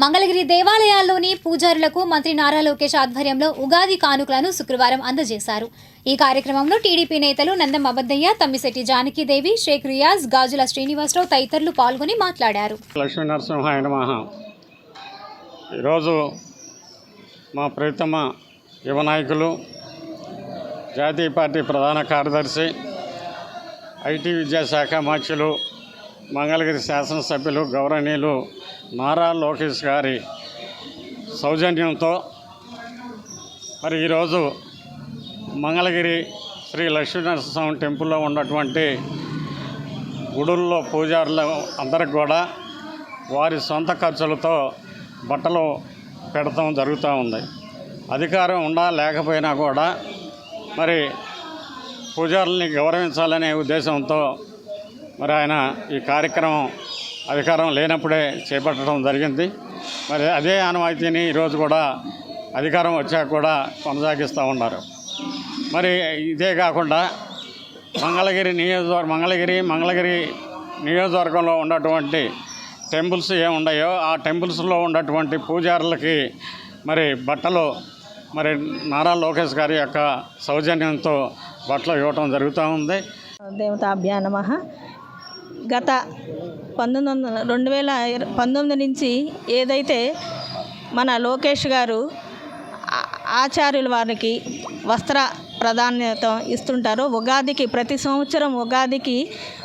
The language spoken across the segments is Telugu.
మంగళగిరి దేవాలయాల్లోని పూజారులకు మంత్రి నారా లోకేష్ ఆధ్వర్యంలో ఉగాది కానుకలను శుక్రవారం అందజేశారు. ఈ కార్యక్రమంలో టీడీపీ నేతలు నందం అబద్దయ్య తమ్మిశెట్టి జానకీదేవి షేక్ రియాజ్ గాజుల శ్రీనివాసరావు తదితరులు పాల్గొని మాట్లాడారు. ఈరోజు మా ప్రీతమ యువ నాయకులు జాతీయ పార్టీ ప్రధాన కార్యదర్శి ఐటీ విద్యాశాఖ మార్చులు మంగళగిరి శాసనసభ్యులు గౌరవనీయులు నారా లోకేష్ గారి సౌజన్యంతో మరి ఈరోజు మంగళగిరి శ్రీ లక్ష్మీనరసింహస్వామి టెంపుల్లో ఉన్నటువంటి గుడుల్లో పూజారులు అందరికి కూడా వారి సొంత ఖర్చులతో బట్టలు పెడతాం జరుగుతూ ఉంది. అధికారం ఉన్నా లేకపోయినా కూడా మరి పూజారుల్ని గౌరవించాలనే ఉద్దేశంతో మరి ఆయన ఈ కార్యక్రమం అధికారం లేనప్పుడే చేపట్టడం జరిగింది. మరి అదే ఆనవాయితీని ఈరోజు కూడా అధికారం వచ్చాక కూడా కొనసాగిస్తూ ఉన్నారు. మరి ఇదే కాకుండా మంగళగిరి నియోజకవర్గం మంగళగిరి మంగళగిరి నియోజకవర్గంలో ఉన్నటువంటి టెంపుల్స్ ఏమున్నాయో ఆ టెంపుల్స్లో ఉన్నటువంటి పూజారులకి మరి బట్టలు మరి నారా లోకేష్ గారి యొక్క సౌజన్యంతో బట్టలు ఇవ్వటం జరుగుతూ ఉంది. దేవతాభ్యా నమ. గత పంతొమ్మిది వందల రెండు వేల పంతొమ్మిది నుంచి ఏదైతే మన లోకేష్ గారు ఆచార్యుల వారికి వస్త్ర ప్రాధాన్యత ఇస్తుంటారో ఉగాదికి ప్రతి సంవత్సరం ఉగాదికి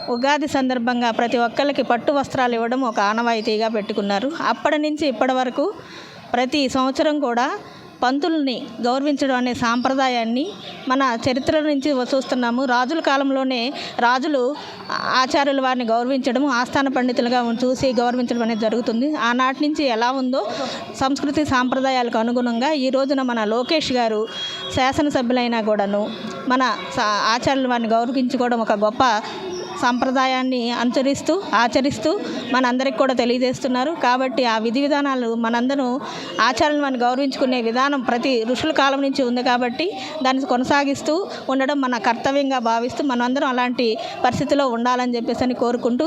ఉగాది సందర్భంగా ప్రతి ఒక్కరికి పట్టు వస్త్రాలు ఇవ్వడం ఒక ఆనవాయితీగా పెట్టుకున్నారు. అప్పటి నుంచి ఇప్పటి వరకు ప్రతి సంవత్సరం కూడా పంతుల్ని గౌరవించడం అనే సాంప్రదాయాన్ని మన చరిత్ర నుంచి చూస్తున్నాము. రాజుల కాలంలోనే రాజులు ఆచార్యుల వారిని గౌరవించడం ఆస్థాన పండితులుగా చూసి గౌరవించడం అనేది జరుగుతుంది. ఆనాటి నుంచి ఎలా ఉందో సంస్కృతి సాంప్రదాయాలకు అనుగుణంగా ఈ రోజున మన లోకేష్ గారు శాసనసభ్యులైనా కూడాను మన ఆచార్యుల వారిని గౌరవించుకోవడం ఒక గొప్ప సాంప్రదాయాన్ని అనుసరిస్తూ ఆచరిస్తూ మనందరికి కూడా తెలియజేస్తున్నారు. కాబట్టి ఆ విధి విధానాలు మనందరం ఆచారాలను మనం గౌరవించుకునే విధానం ప్రతి ఋషుల కాలం నుంచి ఉంది కాబట్టి దాన్ని కొనసాగిస్తూ ఉండడం మన కర్తవ్యంగా భావిస్తూ మనందరం అలాంటి పరిస్థితిలో ఉండాలని చెప్పేసి అని కోరుకుంటూ